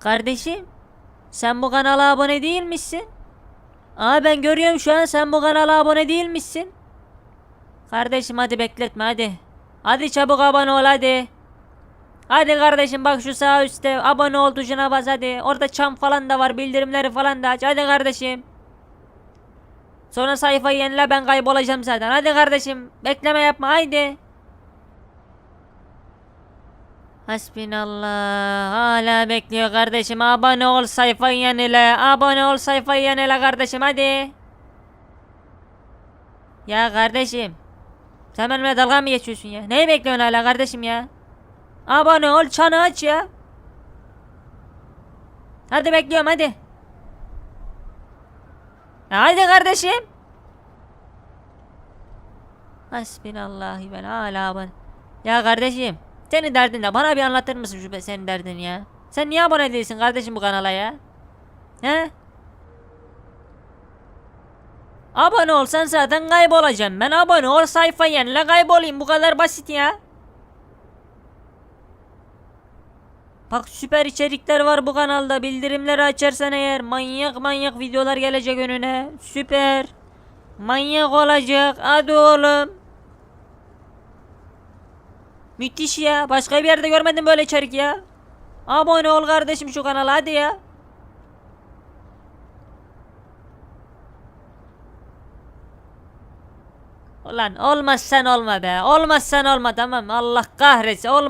Kardeşim sen bu kanala abone değil misin? Aa ben görüyorum şu an sen bu kanala abone değil misin? Kardeşim hadi bekletme hadi. Hadi çabuk abone ol hadi. Hadi kardeşim bak şu sağ üstte abone ol tuşuna bas hadi. Orada çan falan da var bildirimleri falan da aç. Hadi kardeşim. Sonra sayfayı yenile ben kaybolacağım zaten. Hadi kardeşim bekleme yapma haydi. Hasbinallah. Hala bekliyor kardeşim. Abone ol sayfayı yenile. Abone ol sayfayı yenile kardeşim. Hadi. Ya kardeşim sen benimle dalga mı geçiyorsun ya? Neyi bekliyorsun hala kardeşim ya? Abone ol çanı aç ya. Hadi bekliyorum hadi. Hadi kardeşim. Hasbinallahi ben hala abone Ya kardeşim senin derdin de bana bir anlatır mısın şu senin derdin ya? Sen niye abone değilsin kardeşim bu kanala ya? He? Abone olsan zaten kaybolacağım. Ben abone ol sayfa yenile kaybolayım. Bu kadar basit ya. Bak süper içerikler var bu kanalda. Bildirimleri açarsan eğer manyak manyak videolar gelecek önüne. Süper. Manyak olacak. Hadi oğlum. Müthiş ya. Başka bir yerde görmedim böyle içerik ya. Abone ol kardeşim şu kanala hadi ya. Ulan olmazsan olma be. Olmazsan olma tamam. Allah kahretsin. Olmaz.